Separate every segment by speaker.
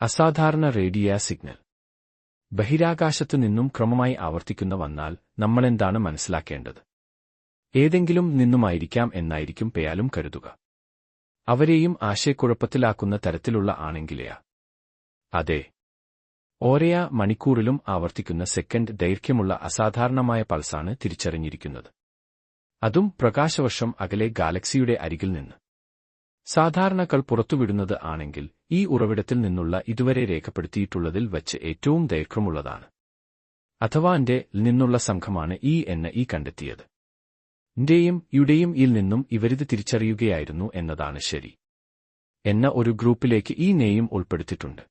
Speaker 1: അസാധാരണ റേഡിയ സിഗ്നൽ. ബഹിരാകാശത്തു നിന്നും ക്രമമായി ആവർത്തിക്കുന്ന വന്നാൽ നമ്മളെന്താണ് മനസ്സിലാക്കേണ്ടത്? ഏതെങ്കിലും നിന്നുമായിരിക്കാം എന്നായിരിക്കും പേയാലും കരുതുക. അവരെയും ആശയക്കുഴപ്പത്തിലാക്കുന്ന തരത്തിലുള്ള ആണെങ്കിലെയാ. അതെ. ഓരയാ മണിക്കൂറിലും ആവർത്തിക്കുന്ന സെക്കൻഡ് ദൈർഘ്യമുള്ള അസാധാരണമായ പൾസാണ് തിരിച്ചറിഞ്ഞിരിക്കുന്നത്. അതും പ്രകാശവർഷം അകലെ ഗാലക്സിയുടെ അരികിൽ നിന്ന്. സാധാരണകൾ പുറത്തുവിടുന്നത് ആണെങ്കിൽ ഈ ഉറവിടത്തിൽ നിന്നുള്ള ഇതുവരെ രേഖപ്പെടുത്തിയിട്ടുള്ളതിൽ വച്ച് ഏറ്റവും ദൈർഘ്യമുള്ളതാണ്. അഥവാ എന്റെ നിന്നുള്ള സംഘമാണ് ഈ എന്ന ഈ കണ്ടെത്തിയത്. ഇന്റെയും യുടെയും ഇൽ നിന്നും ഇവരിത് തിരിച്ചറിയുകയായിരുന്നു എന്നതാണ് ശരി. എന്ന ഒരു ഗ്രൂപ്പിലേക്ക് ഈ നെയും ഉൾപ്പെടുത്തിയിട്ടുണ്ട്.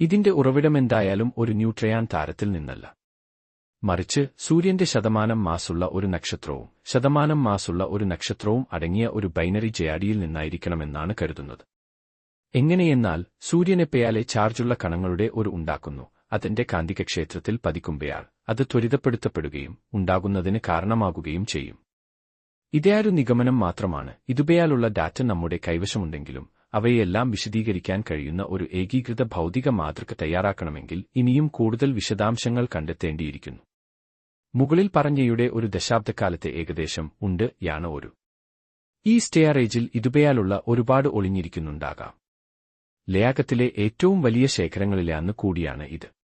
Speaker 1: ഇതിന്റെ ഉറവിടമെന്തായാലും ഒരു ന്യൂട്രയാൻ താരത്തിൽ നിന്നല്ല. മറിച്ച് സൂര്യന്റെ ശതമാനം മാസുള്ള ഒരു നക്ഷത്രവും ശതമാനം മാസുള്ള ഒരു നക്ഷത്രവും അടങ്ങിയ ഒരു ബൈനറി ജയാടിയിൽ നിന്നായിരിക്കണമെന്നാണ് കരുതുന്നത്. എങ്ങനെയെന്നാൽ സൂര്യനെ സൂര്യനെപ്പയാലെ ചാർജുള്ള കണങ്ങളുടെ ഒരു ഉണ്ടാക്കുന്നു അതിന്റെ കാന്തികക്ഷേത്രത്തിൽ പതിക്കുമ്പയാൾ അത് ത്വരിതപ്പെടുത്തപ്പെടുകയും ഉണ്ടാകുന്നതിന് കാരണമാകുകയും ചെയ്യും. ഇതേയൊരു നിഗമനം മാത്രമാണ് ഇതുപയാലുള്ള ഡാറ്റ നമ്മുടെ കൈവശമുണ്ടെങ്കിലും അവയെല്ലാം വിശദീകരിക്കാൻ കഴിയുന്ന ഒരു ഏകീകൃത ഭൗതിക മാതൃക തയ്യാറാക്കണമെങ്കിൽ ഇനിയും കൂടുതൽ വിശദാംശങ്ങൾ കണ്ടെത്തേണ്ടിയിരിക്കുന്നു. മുകളിൽ പറഞ്ഞയുടെ ഒരു ദശാബ്ദക്കാലത്തെ ഏകദേശം ഉണ്ട് യാണ് ഒരു. ഈ സ്റ്റെയറേജിൽ ഇതുപയാലുള്ള ഒരുപാട് ഒളിഞ്ഞിരിക്കുന്നുണ്ടാകാം. ലയാക്കത്തിലെ ഏറ്റവും വലിയ ശേഖരങ്ങളിലാന്ന് കൂടിയാണ് ഇത്.